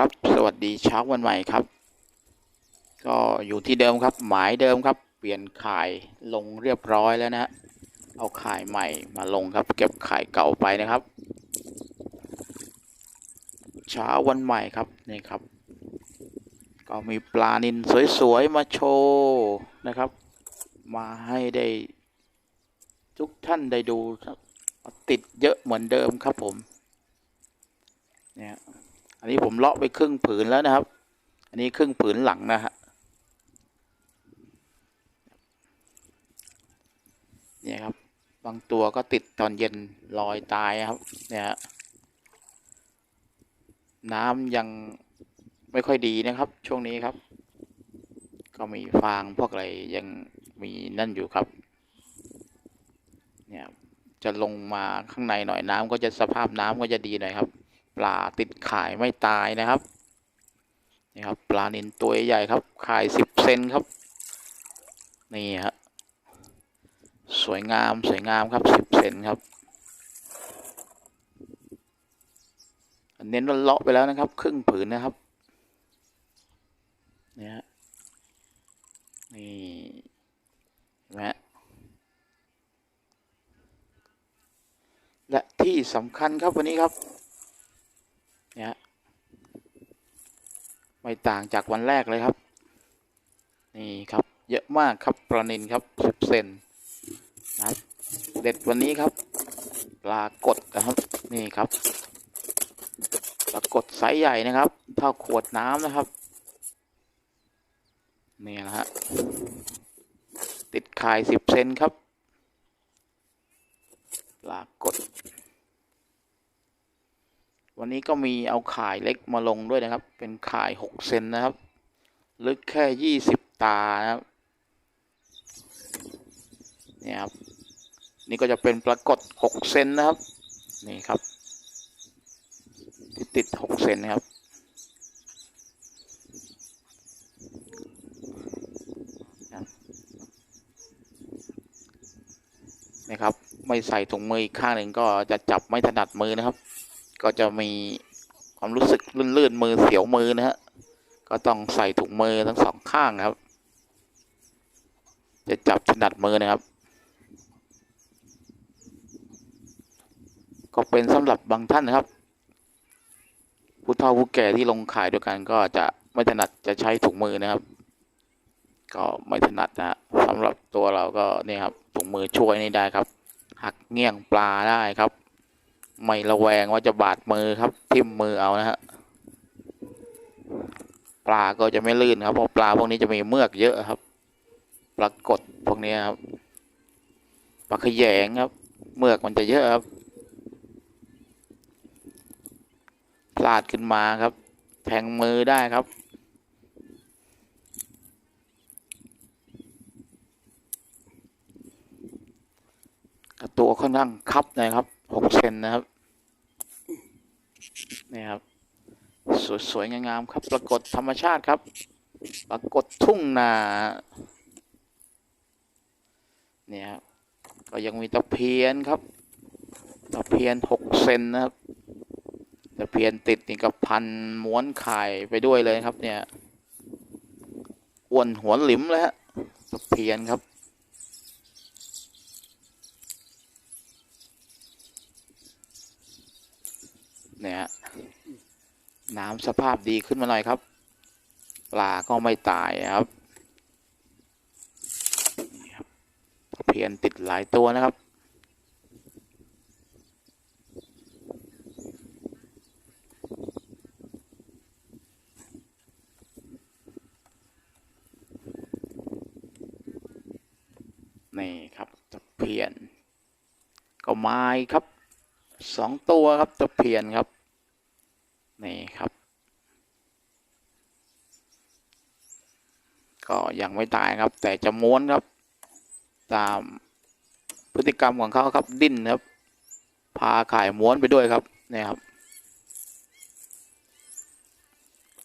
ครับสวัสดีเช้าวันใหม่ครับ ก็อยู่ที่เดิมครับ หมายเดิมครับ เปลี่ยนข่ายลงเรียบร้อยแล้วนะฮะเอาข่ายใหม่มาลงครับ เก็บข่ายเก่าไปนะครับ เช้าวันใหม่ครับนี่ครับ ก็มีปลานินสวยๆมาโชว์นะครับ มาให้ได้ทุกท่านได้ดูครับติดเยอะเหมือนเดิมครับผมเนี่ย นนี้ผมเลาะไปครึ่งผืนแล้วนะครับ อันนี้ครึ่งผืนหลังนะฮะเนี่ยครับ บางตัวก็ติดตอนเย็นลอยตายครับ เนี่ยฮะน้ำยังไม่ค่อยดีนะครับ ช่วงนี้ครับ ก็มีฟางพวกอะไรยังมีนั่นอยู่ครับ เนี่ยจะลงมาข้างในหน่อยน้ำก็จะสภาพน้ำก็จะดีหน่อยครับ ปลาติดขายไม่ตายนะครับนี่ครับปลานินตัวใหญ่ครับ ขายสิบเซนครับ นี่ฮะสวยงามสวยงามครับสิบเซนครับเน้นว่าเลาะไปแล้วนะครับ ครึ่งผืนนะครับเนี่ยฮะนี่เห็นไหมฮะและที่สำคัญครับวันนี้ครับ ไม่ต่างจากวันแรกเลยครับ นี่ครับ เยอะมากครับปลานินครับสิบเซนนะเด็ดวันนี้ครับปลากดนะครับนี่ครับปลากดไซส์ใหญ่นะครับ เท่าขวดน้ำนะครับนี่นะฮะติดขายสิบเซนครับปลากด วันนี้ก็มีเอาข่ายเล็กมาลงด้วยนะครับ เป็นข่ายหกเซนนะครับ ลึกแค่ยี่สิบตานะครับ เนี่ยครับ นี่ก็จะเป็นปรากฏหกเซนนะครับ นี่ครับ ที่ติดหกเซนนะครับนะครับ ไม่ใส่ถุงมืออีกข้างหนึ่งก็จะจับไม่ถนัดมือนะครับ ก็จะมีความรู้สึกลื่นๆมือเสียวมือนะฮะก็ต้องใส่ถุงมือทั้งสองข้างครับ จะจับถนัดมือนะครับ ก็เป็นสำหรับบางท่านนะครับผู้เฒ่าผู้แก่ที่ลงขายด้วยกันก็จะไม่ถนัดจะใช้ถุงมือนะครับ ก็ไม่ถนัดนะฮะสำหรับตัวเราก็เนี่ยครับถุงมือช่วยนี่ได้ครับ หักเงี้ยงปลาได้ครับ ไม่ระแวงว่าจะบาดมือครับ ทิ่มมือเอานะฮะปลาก็จะไม่ลื่นครับเพราะปลาพวกนี้จะมีเมือกเยอะครับ ปรากฏพวกนี้ครับปลาขยงครับ เมือกมันจะเยอะครับพลาดขึ้นมาครับ แทงมือได้ครับ ตัวค่อนข้างคับนะครับ หกเซนนะครับนี่ครับ สวยๆงามๆครับ ปรากฏธรรมชาติครับ ปรากฏทุ่งนาเนี่ยครับก็ยังมีตะเพียนครับ ตะเพียนหกเซนนะครับ ตะเพียนติดนี่กับพันม้วนไข่ไปด้วยเลยครับ เนี่ยอ้วนหัวหลิมเลยฮะตะเพียนครับ เนี่ยน้ำสภาพดีขึ้นมาหน่อยครับ ปลาก็ไม่ตายครับเพียนติดหลายตัวนะครับนี่ครับตะเพียนก็ไม้ครับ สองตัวครับตะเพียนครับ นี่ครับ ก็ยังไม่ตายครับ แต่จะม้วนครับ ตามพฤติกรรมของเขาครับดิ้นครับ พาข่ายม้วนไปด้วยครับนี่ครับ